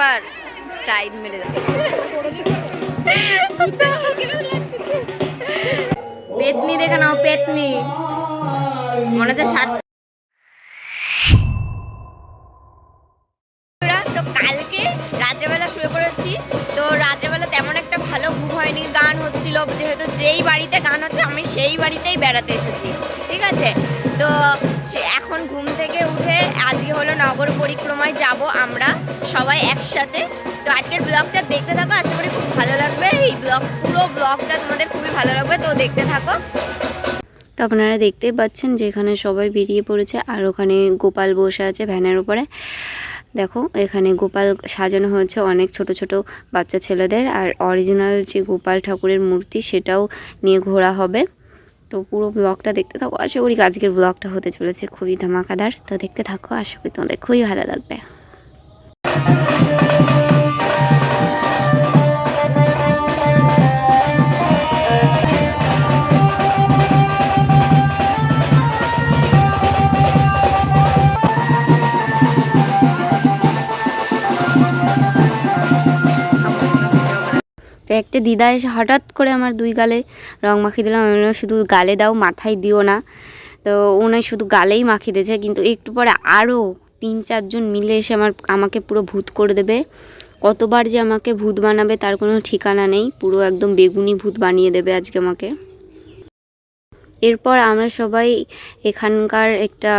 বার style মেরে পেতনি দেখে নাও, পেতনি। মনে হচ্ছে সাত তো কালকে রাত্রেবেলা তো রাত্রেবেলা তেমন একটা ভালো হয়নি, গান হচ্ছিল। যেহেতু যেই বাড়িতে গান হচ্ছে, আমি সেই বাড়িতেই বেড়াতে এসেছি। ঠিক আছে? তো হলো নগর পরিক্রমায় যাব আমরা সবাই একসাথে। তো আজকের ব্লগটা দেখতে থাকো, আশা করি খুব ভালো লাগবে। এই ব্লগ, পুরো ব্লগটা তোমাদের খুবই ভালো লাগবে, তো দেখতে থাকো। তো আপনারা দেখতেই পাচ্ছেন যে এখানে সবাই বেরিয়ে পড়েছে, আর ওখানে গোপাল বসে আছে ভ্যানের উপরে। দেখো, এখানে গোপাল সাজানো হয়েছে অনেক ছোট ছোট বাচ্চা ছেলেদের, আর অরিজিনাল যে গোপাল ঠাকুরের মূর্তি সেটাও নিয়ে ঘোরা হবে। তো পুরো ব্লগটা দেখতে থাকো। আশা করি আজকের ব্লগটা হতে চলেছে খুবই ধামাকাদার। তো দেখতে থাকো, আশা করি তোমাদের খুবই ভালো লাগবে। তো একটা দিদা এসে হঠাৎ করে আমার দুই গালে রং মাখিয়ে দিলাম। আমি শুধু গালে দাও, মাথায় দিও না। তো উনি শুধু গালেই মাখিয়ে দিয়েছে। কিন্তু একটু পরে আরও তিন চারজন মিলে এসে আমার, আমাকে পুরো ভূত করে দেবে। কতবার যে আমাকে ভূত বানাবে, তার কোনো ঠিকানা নেই। পুরো একদম বেগুনি ভূত বানিয়ে দেবে আজকে আমাকে। এরপর আমরা সবাই এখানকার একটা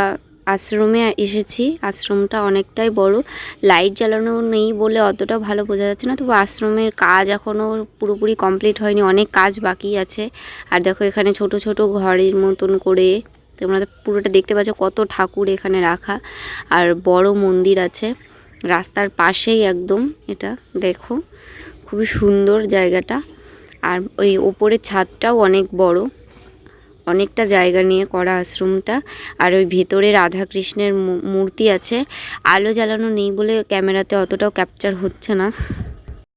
আশ্রমে এসেছি। আশ্রমটা অনেকটাই বড়। লাইট জ্বালানো নেই বলে অতটা ভালো বোঝা যাচ্ছে না। তবু আশ্রমের কাজ এখনও পুরোপুরি কমপ্লিট হয়নি। অনেক কাজ বাকি আছে। আর দেখো এখানে ছোট ছোট ঘরের মতন করে তোমরা পুরোটা দেখতে পাচ্ছ কত ঠাকুর এখানে রাখা। আর বড় মন্দির আছে। রাস্তার পাশেই একদম এটা দেখো। খুবই সুন্দর জায়গাটা। আর ওই ওপরের ছাদটাও অনেক বড়। অনেকটা জায়গা নিয়ে করা আশ্রমটা। আর ওই ভেতরে রাধাকৃষ্ণের মূর্তি আছে। আলো জ্বালানো নেই বলে ক্যামেরাতে অতটাও ক্যাপচার হচ্ছে না।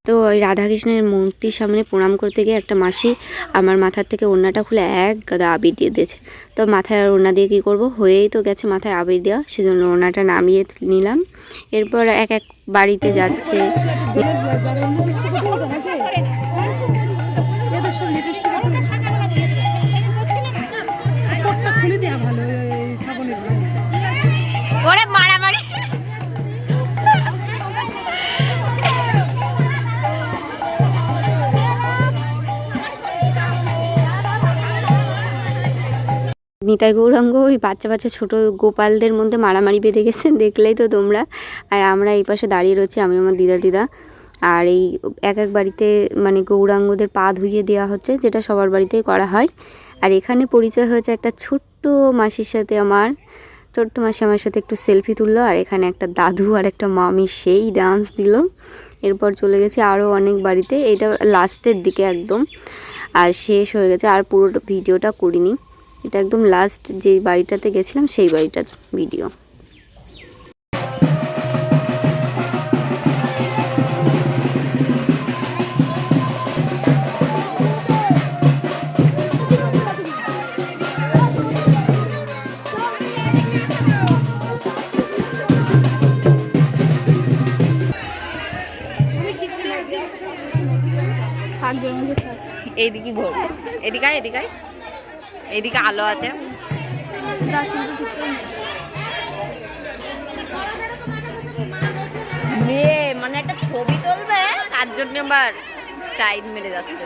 তো ওই রাধাকৃষ্ণের মূর্তির সামনে প্রণাম করতে গিয়ে একটা মাসি আমার মাথার থেকে ওড়নাটা খুলে এক গাদা আবির দিয়ে দিয়েছে। তো মাথায় আর ওড়না দিয়ে কী করব? হয়েই তো গেছে মাথায় আবির দেওয়া। সেজন্য ওড়নাটা নামিয়ে নিলাম। এরপর এক এক বাড়িতে যাচ্ছে। নিতাই গৌরাঙ্গ, ওই বাচ্চা বাচ্চা ছোট গোপালদের মধ্যে মারামারি বেঁধে গেছে, দেখলেই তো তোমরা। আর আমরা এই পাশে দাঁড়িয়ে রয়েছি, আমি আমার দিদা দিদা। আর এই এক এক বাড়িতে মানে গৌরাঙ্গদের পা ধুইয়ে দেওয়া হচ্ছে, যেটা সবার বাড়িতেই করা হয়। আর এখানে পরিচয় হয়েছে একটা ছোট্ট মাসির সাথে আমার। ছোট্ট মাসি আমার সাথে একটু সেলফি তুললো, আর এখানে একটা দাদু আর একটা মামি সেই ডান্স দিল। এরপর চলে গেছি আরও অনেক বাড়িতে, এটা লাস্টের দিকে একদম। আর শেষ হয়ে গেছে, আর পুরো ভিডিওটা করিনি। এটা একদম লাস্ট যে বাড়িটাতে গেছিলাম সেই বাড়িটার ভিডিও এইদিকে ঘোর। এদিকে আয়, এদিকে আয়। এইদিকে আলো আছে। মেয়ে মানে একটা ছবি তুলবে তার জন্য আবার স্টাইল মেরে যাচ্ছে।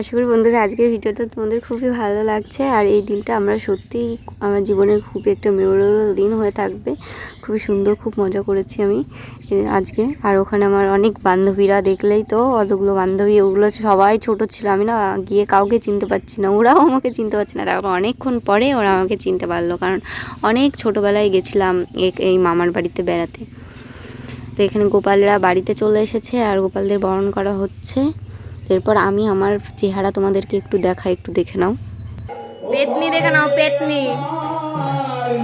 আশা করি বন্ধুরা আজকের ভিডিওটা তোমাদের খুবই ভালো লাগছে। আর এই দিনটা আমরা সত্যিই আমার জীবনের খুবই একটা মেমোরেবল দিন হয়ে থাকবে। খুবই সুন্দর, খুব মজা করেছি আমি আজকে। আর ওখানে আমার অনেক বান্ধবীরা দেখলেই তো, অতগুলো বান্ধবী, ওগুলো সবাই ছোট ছিল। আমি না গিয়ে কাউকে চিনতে পারছি না, ওরাও আমাকে চিনতে পারছে না। তারপর অনেকক্ষণ পরে ওরা আমাকে চিনতে পারল, কারণ অনেক ছোটোবেলায় গেছিলাম এই মামার বাড়িতে বেড়াতে। তো এখানে গোপালরা বাড়িতে চলে এসেছে, আর গোপালদের বরণ করা হচ্ছে। এরপর আমি আমার চেহারা তোমাদেরকে একটু দেখা একটু দেখে নাও। পেতনি দেখে নাও, পেতনি।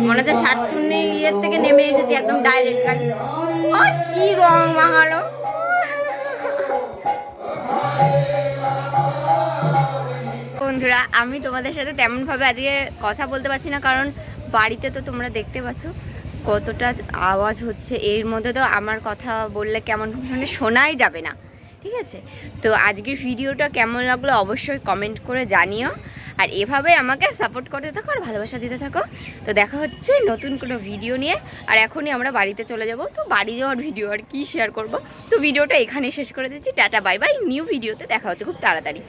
মনে হচ্ছে সাত শূন্য ইয়ের থেকে নেমে এসেছি একদম ডাইরেক্ট কাজ ও কি রং, মাহালো। বন্ধুরা, আমি তোমাদের সাথে তেমনভাবে আজকে কথা বলতে পারছি না, কারণ বাড়িতে তো তোমরা দেখতে পাচ্ছ কতটা আওয়াজ হচ্ছে। এর মধ্যে তো আমার কথা বললে কেমন মানে শোনাই যাবে না। ঠিক আছে? তো আজকের ভিডিওটা কেমন লাগল অবশ্যই কমেন্ট করে জানিও। আর এভাবে আমাকে সাপোর্ট করতে থাকো আর ভালোবাসা দিতে থাকো। তো দেখা হচ্ছে নতুন কোনো ভিডিও নিয়ে। আর এখনই আমরা বাড়িতে চলে যাব। তো বাড়ি যাওয়ার ভিডিও আর কি শেয়ার করব? তো ভিডিওটা এখানে শেষ করে দিচ্ছি। টাটা বাই বাই নিউ ভিডিওতে দেখা হচ্ছে খুব তাড়াতাড়ি।